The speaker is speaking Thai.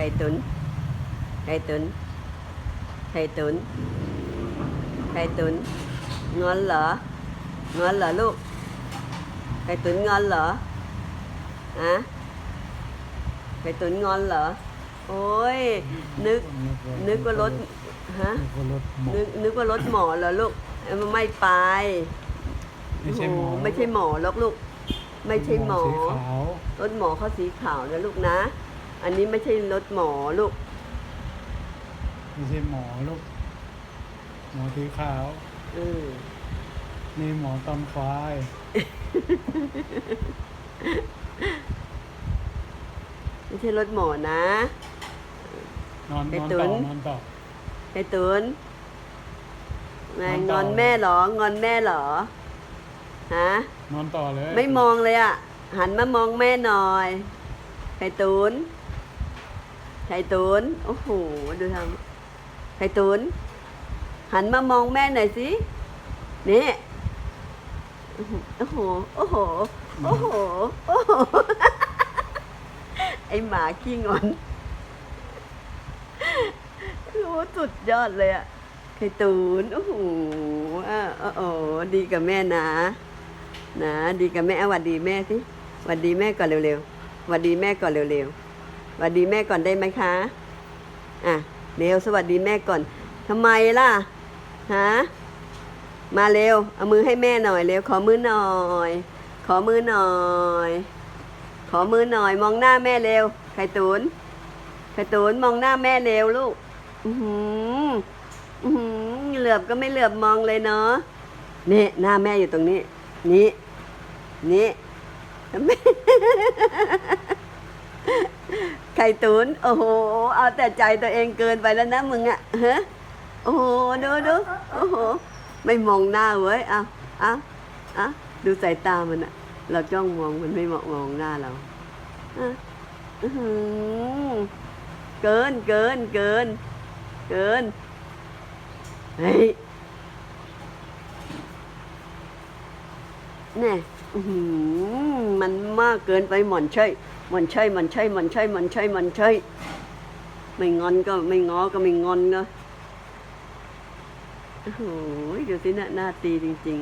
ไข่ตุนไข่ตุนไข่ตุนไข่ตุนงอนเหรองอนเหรอลูกไข่ตุนงอนเหรอฮะไข่ตุนงอนเหรอโอ้ยนึกนึกว่ารถฮะนึกว่ารถหมอนึกนึกว่ารถหมอเหรอลูกเอ้ยมันไม่ไปไม่ใช่หมอโอ้ไม่ใช่หมอหรอกลูก ไม่ใช่หมอสีขาวรถหมอเขาสีขาวนะลูกนะ อันนี้ไม่ใช่รถหมอลูก ไม่ใช่หมอลูก หมอสีขาวอืมนี่หมอตอนควาย ไม่ใช่รถหมอนะ นอนไอ้นอนตุ๋ต่อน นอนต่อ ไอ้ตุนแม่นอนงต่อ อนแม่เหรอ งอนแม่เหรอ ฮะ นอนต่อเลยไม่มองเลยอะหันมามองแม่หน่อย ไข่ตุนไข่ตุนโอ้โห ดูทำไข่ตุนหันมามองแม่หน่อยสิ นี่ โอ้โห โอ้โห โอ้โห โอ้โห ไอหมาขี้งอนโอ้สุดยอดเลยอะไข่ตูน โอ้โหอะโอ้โหดีกับแม่นะ นะ ดีกับแม่หวัดดีแม่สิหวัดดีแม่ก่อนเร็วๆ หวัดดีแม่ก่อนเร็วๆหวัดดีแม่ก่อนได้ไหมคะ อะเร็วสวัสดีแม่ก่อนทำไมล่ะฮะมาเร็ว เอามือให้แม่หน่อยเร็ว ขอมือหน่อย ขอมือหน่อย ขอมือหน่อย มองหน้าแม่เร็ว ไข่ตูนไข่ตูนมองหน้าแม่เร็วลูก อือหืออือหือเหลือบก็ไม่เหลือบมองเลยเนาะนี่หน้าแม่อยู่ตรงนี้ นี่นี่แม่ ไข่ตูนโอ้โห เอาแต่ใจตัวเองเกินไปแล้วนะมึงอะฮะโอ้โห ดูดูโอ้โห ไม่มองหน้าเว้ยเอาเอาเอาดูสายตามันอะเราจ้องมองมันไม่มองมองหน้าเราอะเกินเกินเกิน เกิน เฮ้ย แน่มันมากเกินไปหมอนใช่หมอนใช่หมอนใช่หมอนใช่หมอนใช่หมอนใช่ ไม่งอนก็ไม่ง้อก็ไม่งอนเนาะโอ้โหดูสิหน้าหน้าตีจริง